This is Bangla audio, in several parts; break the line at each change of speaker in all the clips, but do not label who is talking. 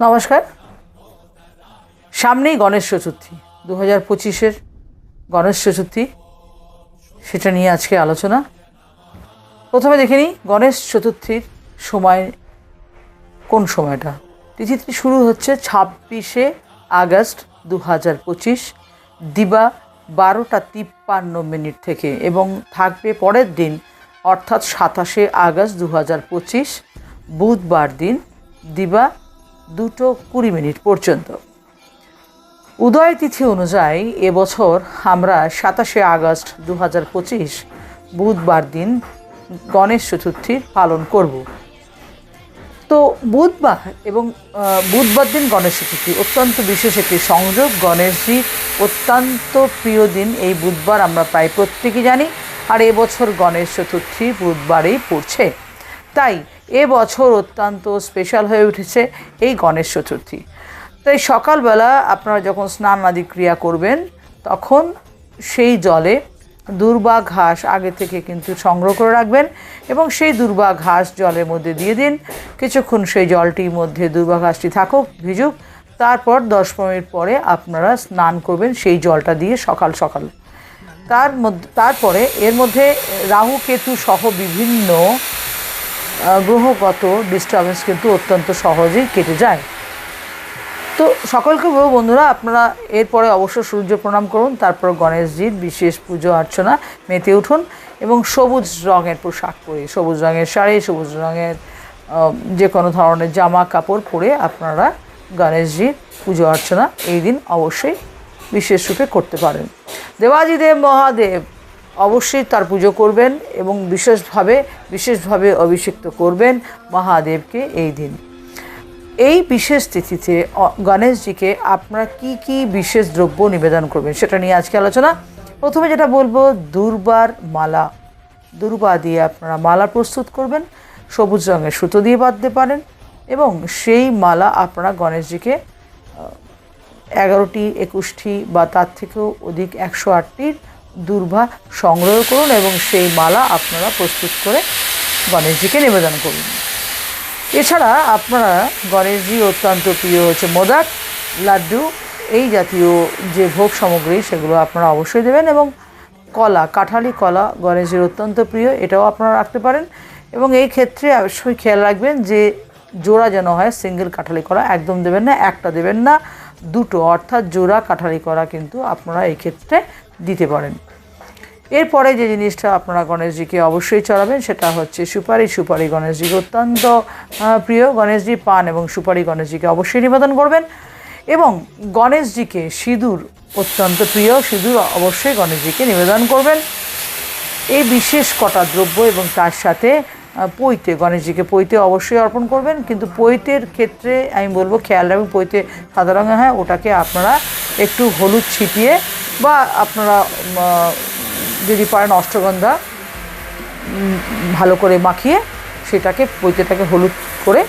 নমস্কার। সামনেই গণেশ চতুর্থী দু হাজার পঁচিশের গণেশ চতুর্থী, সেটা নিয়ে আজকে আলোচনা। প্রথমে দেখে নিই গণেশ চতুর্থীর সময় কোন সময়টা? তিথিটি শুরু হচ্ছে ছাব্বিশে আগস্ট দু হাজার পঁচিশ, দিবা বারোটা তিপ্পান্ন মিনিট থেকে এবং থাকবে পরের দিন, অর্থাৎ সাতাশে আগস্ট দু হাজার পঁচিশ, বুধবার দিন, দিবা দুটো কুড়ি মিনিট পর্যন্ত। উদয় তিথি অনুযায়ী এবছর আমরা সাতাশে আগস্ট দু হাজার পঁচিশ বুধবার দিন গণেশ চতুর্থী পালন করব। তো বুধবার এবং বুধবার দিন গণেশ চতুর্থী, অত্যন্ত বিশেষ একটি সংযোগ। গণেশজি অত্যন্ত প্রিয় দিন, এই বুধবার আমরা প্রায় প্রত্যেকেই জানি। আর এবছর গণেশ চতুর্থী বুধবারেই পড়ছে। তাই এবছর অত্যন্ত স্পেশাল হয়ে উঠেছে এই গণেশ চতুর্থী। তাই সকালবেলা আপনারা যখন স্নান আদি ক্রিয়া করবেন, তখন সেই জলে দুর্বা ঘাস আগে থেকে কিন্তু সংগ্রহ করে রাখবেন এবং সেই দুর্বা ঘাস জলের মধ্যে দিয়ে দিন। কিছুক্ষণ সেই জলটির মধ্যে দুর্বা ঘাসটি থাকুক, ভিজুক, তারপর দশ মিনিট পরে আপনারা স্নান করবেন সেই জলটা দিয়ে সকাল সকাল। তার মধ্যে, তারপরে এর মধ্যে রাহু, কেতু সহ বিভিন্ন গ্রহগত ডিস্টারবেন্স কিন্তু অত্যন্ত সহজেই কেটে যায়। তো সকলকে বলব বন্ধুরা, আপনারা এরপরে অবশ্য সূর্য প্রণাম করুন, তারপর গণেশজির বিশেষ পুজো অর্চনা, মেতে উঠুন এবং সবুজ রঙের পোশাক পরে, সবুজ রঙের শাড়ি, সবুজ রঙের যে কোনো ধরনের জামা কাপড় পরে আপনারা গণেশজির পুজো অর্চনা এই দিন অবশ্যই বিশেষ রূপে করতে পারেন। দেবাদিদেব মহাদেব অবশ্যই তার পুজো করবেন এবং বিশেষভাবে বিশেষভাবে অভিষিক্ত করবেন মহাদেবকে এই দিন। এই বিশেষ তিথিতে গণেশজিকে আপনারা কি কি বিশেষ দ্রব্য নিবেদন করবেন সেটা নিয়ে আজকে আলোচনা। প্রথমে যেটা বলব, দুর্বার মালা। দুর্বা দিয়ে আপনারা মালা প্রস্তুত করবেন, সবুজ রঙের সুতো দিয়ে বাঁধতে পারেন এবং সেই মালা আপনারা গণেশজিকে এগারোটি, একুশটি বা তার থেকেও অধিক একশো আটটির দুর্ভা সংগ্রহ করুন এবং সেই মালা আপনারা প্রস্তুত করে গণেশজিকে নিবেদন করুন। এছাড়া আপনারা গণেশজি অত্যন্ত প্রিয় হচ্ছে মোদাক লাড্ডু, এই জাতীয় যে ভোগ সামগ্রী সেগুলো আপনারা অবশ্যই দেবেন এবং কলা, কাঁঠালি কলা গণেশজির অত্যন্ত প্রিয়, এটাও আপনারা রাখতে পারেন। এবং এই ক্ষেত্রে অবশ্যই খেয়াল রাখবেন যে জোড়া যেন হয়, সিঙ্গেল কাঁঠালি কলা একদম দেবেন না, একটা দেবেন না, দুটো। অর্থাৎ জোড়া কাঁঠালি কলা কিন্তু আপনারা এই ক্ষেত্রে দিতে পারেন। এরপরে যে জিনিসটা আপনারা গণেশজিকে অবশ্যই চড়াবেন, সেটা হচ্ছে সুপারি। সুপারি গণেশজিকে অত্যন্ত প্রিয়। গণেশজি পান এবং সুপারি গণেশজিকে অবশ্যই নিবেদন করবেন। এবং গণেশজিকে সিঁদুর অত্যন্ত প্রিয়, সিঁদুর অবশ্যই গণেশজিকে নিবেদন করবেন। এই বিশেষ কটা দ্রব্য এবং তার সাথে পৈতে, গণেশজিকে পৈতে অবশ্যই অর্পণ করবেন। কিন্তু পৈতের ক্ষেত্রে আমি বলব খেয়াল রাখবেন, পৈতে সাদা রঙের হয়, ওটাকে আপনারা একটু হলুদ ছিটিয়ে বা আপনারা যদি পারেন অষ্টগন্ধা ভালো করে মাখিয়ে সেটাকে, পৈতেটাকে হলুদ করে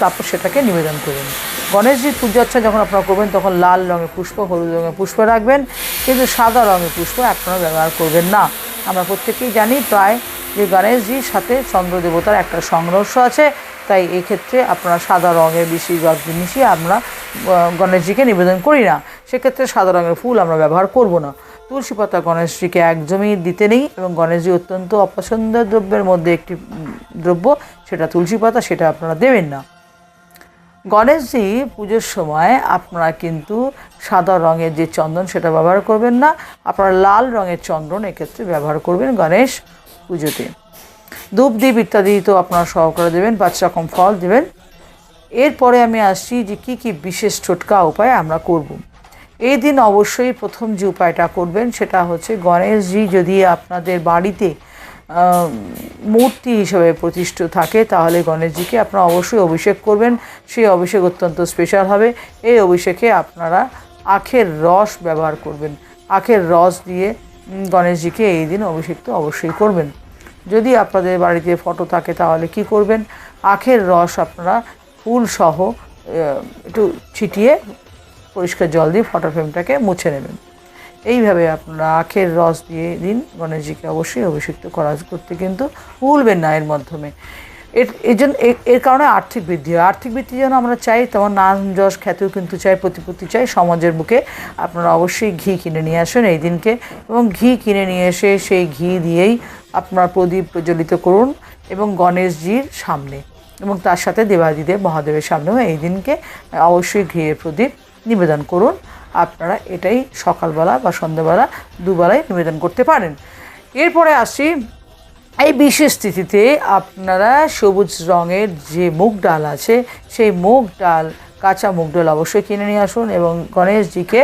তারপর সেটাকে নিবেদন করবেন গণেশজির পূজা অর্চনা যখন আপনারা করবেন, তখন লাল রঙের পুষ্প, হলুদ রঙের পুষ্প রাখবেন, কিন্তু সাদা রঙের পুষ্প আপনারা ব্যবহার করবেন না। আমরা প্রত্যেকেই জানি প্রায় যে গণেশজির সাথে চন্দ্র দেবতার একটা সংঘর্ষ আছে, তাই এক্ষেত্রে আপনারা সাদা রঙের বেশিরভাগ জিনিসই আমরা গণেশজিকে নিবেদন করি না। সেক্ষেত্রে সাদা রঙের ফুল আমরা ব্যবহার করব না। তুলসী পাতা গণেশজিকে একদমই দিতে নেই এবং গণেশজি অত্যন্ত অপছন্দের দ্রব্যের মধ্যে একটি দ্রব্য, সেটা তুলসী পাতা, সেটা আপনারা দেবেন না। গণেশজি পুজোর সময় আপনারা কিন্তু সাদা রঙের যে চন্দন সেটা ব্যবহার করবেন না, আপনারা লাল রঙের চন্দন এক্ষেত্রে ব্যবহার করবেন গণেশ পুজোতে। ধূপ দ্বীপ ইত্যাদি তো আপনারা সহকারে দেবেন পাঁচ রকম ফল দেবেন। এরপরে আমি আসছি যে কি কি বিশেষ ছোটকা উপায় আমরা করব। এই দিন অবশ্যই প্রথম যে উপায়টা করবেন সেটা হচ্ছে গণেশজি যদি আপনাদের বাড়িতে মূর্তি হিসেবে প্রতিষ্ঠিত থাকে, তাহলে গণেশজিকে আপনারা অবশ্যই অভিষেক করবেন। সেই অভিষেক অত্যন্ত স্পেশাল হবে। এই অভিষেকে আপনারা আখের রস ব্যবহার করবেন। আখের রস দিয়ে গণেশজিকে এই দিন অভিষেক তো অবশ্যই করবেন। যদি আপনাদের বাড়িতে ফটো থাকে, তাহলে কি করবেন? আখের রস আপনারা ফুলসহ একটু ছিটিয়ে পরিষ্কার জল দিয়ে ফটো ফ্রেমটাকে মুছে নেবেন। এইভাবে আপনারা আখের রস দিয়ে দিন। গণেশজিকে অবশ্যই অভিষিক্ত করা করতে কিন্তু ভুলবেন না এর মাধ্যমে। এর এর জন্য এর কারণে আর্থিক বৃদ্ধি হয়। আর্থিক বৃদ্ধি জন্য আমরা চাই, তেমন নাম যশ খ্যাতিও কিন্তু চাই, প্রতিপত্তি চাই সমাজের বুকে আপনারা অবশ্যই ঘি কিনে নিয়ে আসুন এই দিনকে এবং ঘি কিনে নিয়ে এসে সেই ঘি দিয়েই আপনার প্রদীপ প্রজ্বলিত করুন এবং গণেশজির সামনে এবং তার সাথে দেবাদিদেব মহাদেবের সামনেও এই দিনকে অবশ্যই ঘিয়ের প্রদীপ নিবেদন করুন। আপনারা এটাই সকালবেলা বা সন্ধ্যাবেলা দুবেলায় নিবেদন করতে পারেন। এরপরে আসি, এই বিশেষ তিথিতে আপনারা সবুজ রঙের যে মুগ ডাল আছে, সেই মুগ ডাল, কাঁচা মুগ ডাল অবশ্যই কিনে নিয়ে আসুন এবং গণেশজিকে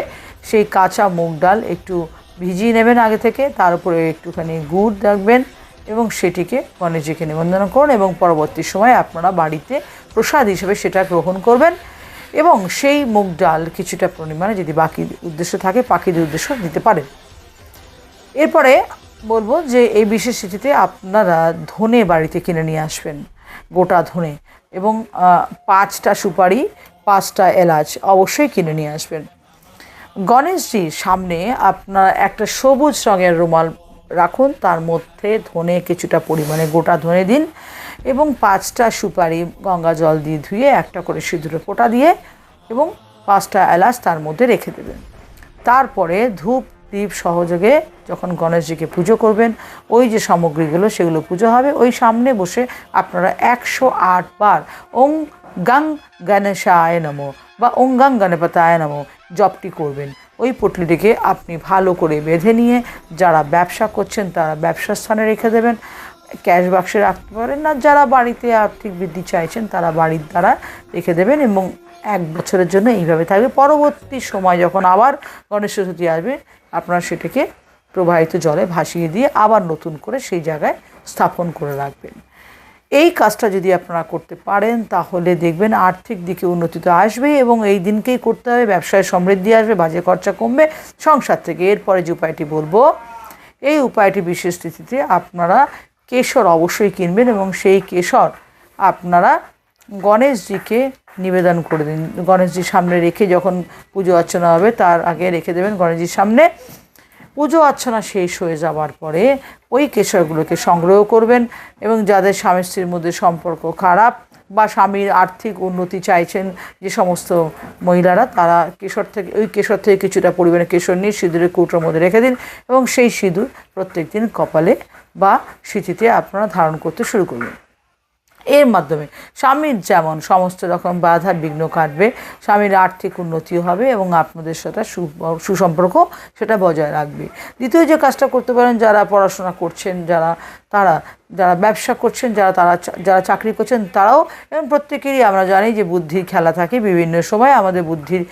সেই কাঁচা মুগ ডাল একটু ভিজিয়ে নেবেন আগে থেকে, তার উপরে একটুখানি গুড় রাখবেন এবং সেটিকে গণেশজিকে নিবন্ধন করুন এবং পরবর্তী সময় আপনারা বাড়িতে প্রসাদ হিসেবে সেটা গ্রহণ করবেন। এবং সেই মুগ ডাল কিছুটা পরিমাণে যদি বাকি উদ্দেশ্য থাকে, পাখিদের উদ্দেশ্য দিতে পারেন। এরপরে বলব যে এই বিশেষ তিথিতে আপনারা ধনে বাড়িতে কিনে নিয়ে আসবেন, গোটা ধনে। এবং পাঁচটা সুপারি, পাঁচটা এলাচ অবশ্যই কিনে নিয়ে আসবেন। গণেশজির সামনে আপনার একটা সবুজ রঙের রুমাল রাখুন, তার মধ্যে ধনে কিছুটা পরিমাণে গোটা ধনে দিন। এবং পাঁচটা সুপারি গঙ্গা জল দিয়ে ধুয়ে একটা করে সিঁদুরে ফোঁটা দিয়ে এবং পাঁচটা এলাচ তার মধ্যে রেখে দেবেন। তারপরে ধূপ, দীপ সহযোগে যখন গণেশজিকে পুজো করবেন, ওই যে সামগ্রীগুলো সেগুলো পুজো হবে। ওই সামনে বসে আপনারা একশো আট বার ওং গাং গণেশায় নমো বা ওং গাং গণপতায় নমো জপটি করবেন। ওই পটলিটিকে আপনি ভালো করে বেঁধে নিয়ে যারা ব্যবসা করছেন তারা ব্যবসার স্থানে রেখে দেবেন। ক্যাশ বাক্সে রাখতে পারেন না। যারা বাড়িতে আর্থিক বৃদ্ধি চাইছেন, তারা বাড়ির দ্বারা রেখে দেবেন এবং এক বছরের জন্য এইভাবে থাকবে। পরবর্তী সময় যখন আবার গণেশ চতুর্থী আসবে, আপনারা সেটাকে প্রবাহিত জলে ভাসিয়ে দিয়ে আবার নতুন করে সেই জায়গায় স্থাপন করে রাখবেন। এই কাজটা যদি আপনারা করতে পারেন, তাহলে দেখবেন আর্থিক দিকে উন্নতি তো আসবেই এবং এই দিনকেই করতে হবে। ব্যবসায় সমৃদ্ধি আসবে, বাজে খরচা কমবে, সংসার থেকে। এরপরে যে উপায়টি বলব, এই উপায়টি বিশেষ তিথিতে আপনারা কেশর অবশ্যই কিনবেন এবং সেই কেশর আপনারা গণেশজিকে নিবেদন করে দিন। গণেশজির সামনে রেখে যখন পুজো অর্চনা হবে, তার আগে রেখে দেবেন গণেশজির সামনে। পুজো অর্চনা শেষ হয়ে যাওয়ার পরে ওই কেশরগুলোকে সংগ্রহ করবেন এবং যাদের স্বামী স্ত্রীর মধ্যে সম্পর্ক খারাপ বা স্বামীর আর্থিক উন্নতি চাইছেন যে সমস্ত মহিলারা, তারা কেশর থেকে ওই কেশর থেকে কিছুটা পরিমাণে কেশর নিয়ে সিঁদুরের কৌটোর মধ্যে রেখে দিন এবং সেই সিঁদুর প্রত্যেক দিন কপালে বা স্মৃতিতে আপনারা ধারণ করতে শুরু করবেন। এর মাধ্যমে স্বামীর যেমন সমস্ত রকম বাধা বিঘ্ন কাটবে, স্বামীর আর্থিক উন্নতিও হবে এবং আপনাদের সাথে সুসম্পর্ক সেটা বজায় রাখবে। দ্বিতীয় যে কাজটা করতে পারেন, যারা পড়াশোনা করছেন, যারা তারা, যারা ব্যবসা করছেন, যারা তারা যারা চাকরি করছেন, তারাও এবং প্রত্যেকেরই আমরা জানি যে বুদ্ধির খেলা থাকে বিভিন্ন সময়। আমাদের বুদ্ধির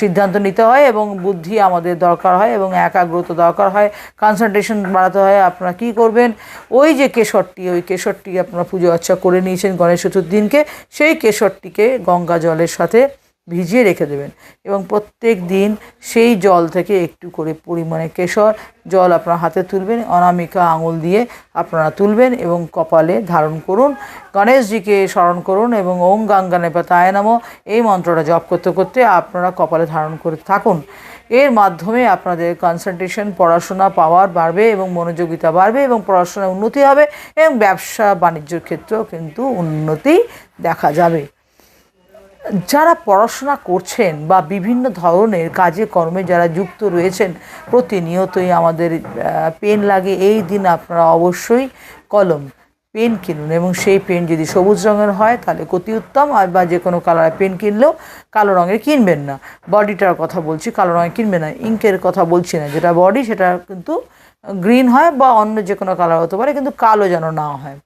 সিদ্ধান্ত নিতে হয় এবং বুদ্ধি আমাদের দরকার হয় এবং একাগ্রতা দরকার হয়। কনসেন্ট্রেশন বাড়াতে হয়। আপনারা কী করবেন? ওই যে কেশরটি, ওই কেশরটি আপনারা পুজো আচ্ছা করে নিয়েছেন গণেশ চতুর্দিনকে সেই কেশরটিকে গঙ্গা জলের সাথে ভিজিয়ে রেখে দেবেন এবং প্রত্যেক দিন সেই জল থেকে একটু করে পরিমাণে কেশর, জল আপনার হাতে তুলবেন, অনামিকা আঙুল দিয়ে আপনারা তুলবেন এবং কপালে ধারণ করুন, গণেশজিকে স্মরণ করুন এবং ওং গাঙ্গানে পাতায় নামো এই মন্ত্রটা জপ করতে করতে আপনারা কপালে ধারণ করে থাকুন। এর মাধ্যমে আপনাদের কনসেন্ট্রেশন পড়াশোনা পাওয়ার বাড়বে এবং মনোযোগিতা বাড়বে এবং পড়াশোনায় উন্নতি হবে এবং ব্যবসা বাণিজ্যর ক্ষেত্রেও কিন্তু উন্নতি দেখা যাবে। যারা পড়াশোনা করছেন বা বিভিন্ন ধরনের কাজে কর্মে যারা যুক্ত রয়েছেন, প্রতিনিয়তই আমাদের পেন লাগে। এই দিন আপনারা অবশ্যই কলম, পেন কিনুন এবং সেই পেন যদি সবুজ রঙের হয়, তাহলে অতি উত্তম। আর বা যে কোনো কালারের পেন কিনলেও কালো রঙের কিনবেন না। বডিটার কথা বলছি, কালো রঙের কিনবেন না। ইঙ্কের কথা বলছি না। যেটা বডি, সেটা কিন্তু গ্রিন হয় বা অন্য যে কোনো কালার হতে পারে, কিন্তু কালো যেন না হয়।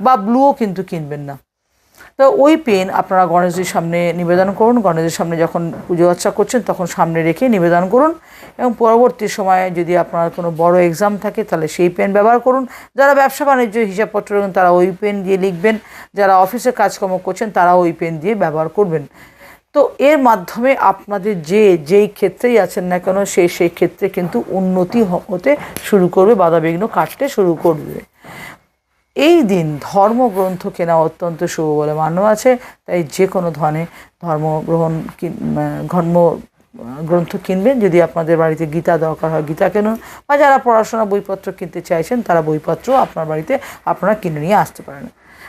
বা ব্লুও কিন্তু কিনবেন না। তো ওই পেন আপনারা গণেশজির সামনে নিবেদন করুন। গণেশের সামনে যখন পুজো আর্চা করছেন, তখন সামনে রেখে নিবেদন করুন এবং পরবর্তী সময়ে যদি আপনার কোনো বড় এক্সাম থাকে, তাহলে সেই পেন ব্যবহার করুন। যারা ব্যবসা বাণিজ্য হিসাবপত্র তারা ওই পেন দিয়ে লিখবেন, যারা অফিসে কাজকর্ম করছেন, তারা ওই পেন দিয়ে ব্যবহার করবেন। তো এর মাধ্যমে আপনাদের যে, যেই ক্ষেত্রেই আছেন না কেন সেই সেই ক্ষেত্রে কিন্তু উন্নতি হতে শুরু করবে, বাধাবিঘ্ন কাটতে শুরু করবে। এই দিন ধর্মগ্রন্থ কেনা অত্যন্ত শুভ বলে মান্য আছে, তাই যে কোনো ধরনের ধর্মগ্রহণ কিন- ধর্ম গ্রন্থ কিনবেন। যদি আপনাদের বাড়িতে গীতা দরকার হয়, গীতা কিনুন, বা যারা পড়াশোনা বইপত্র কিনতে চাইছেন, তারা বইপত্র আপনার বাড়িতে আপনারা কিনে নিয়ে আসতে পারেন।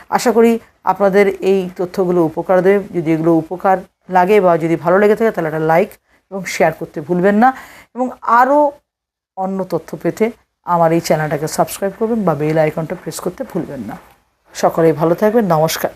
আশা করি আপনাদের এই তথ্যগুলো উপকার দেবে। যদি এগুলো উপকার লাগে বা যদি ভালো লেগে থাকে, তাহলে একটা লাইক এবং শেয়ার করতে ভুলবেন না। এবং আরও অন্য তথ্য পেতে আমার এই চ্যানেলটাকে সাবস্ক্রাইব করবেন বা বেল আইকনটা প্রেস করতে ভুলবেন না। সকলেই ভালো থাকবেন, নমস্কার।